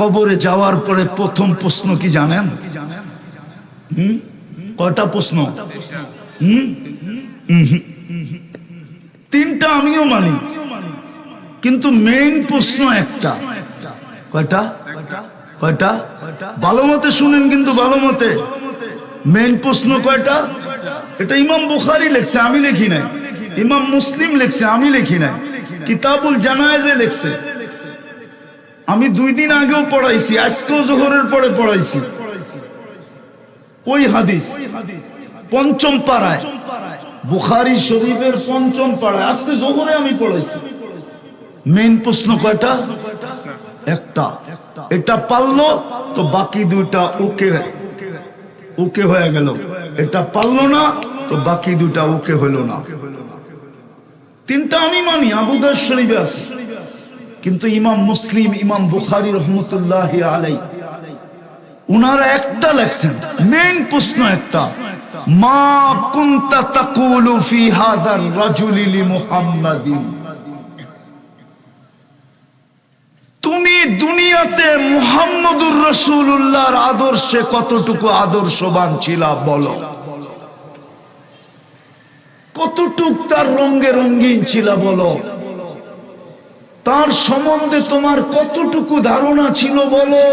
কবরে যাওয়ার পরে প্রথম প্রশ্ন কি জানেন? কয়টা প্রশ্ন? হুম। তিনটা আমিও মানি। কিন্তু মেইন প্রশ্ন একটা। কয়টা? কয়টা? ভালো মতে শুনেন কিন্তু ভালো মতে। মেইন প্রশ্ন কয়টা? এটা ইমাম বুখারি লেখছে, আমি লেখি নাই। ইমাম মুসলিম লেখছে, আমি লিখি নাই। কিতাবুল জানায়েজে লেখছে। আমি দুই দিন আগেও পড়াইছি, আজকেও জোহরের পরে পড়াইছি। ওই হাদিস, পঞ্চম পাড়ায়, বুখারি শরীফের পঞ্চম পাড়ায়, আজকে জোহরে আমি পড়াইছি। মেইন প্রশ্ন কয়টা? একটা। এটা পারল, তো বাকি দুইটা ওকে ওকে হয়ে গেল। এটা পারল না, তো বাকি দুটা ওকে হলো না। তিনটা আমি মানি আবুদার শরীফে আছে। কিন্তু ইমাম মুসলিম, ইমাম বুখারি রহমতুল্লাহ আলাই উনারা একটা লেখছেন মেইন প্রশ্ন একটা, মা তাকুলু ফি হাদার রাজুলি লি মুহাম্মাদিন। তুমি দুনিয়াতে মুহাম্মদুর রসুল্লাহর আদর্শে কতটুকু আদর্শবান ছিলা বলো। কতটুক তার রঙ্গে রঙ্গিন ছিল বলো। তার সম্বন্ধে তোমার কতটুকু ধারণা ছিল বলো?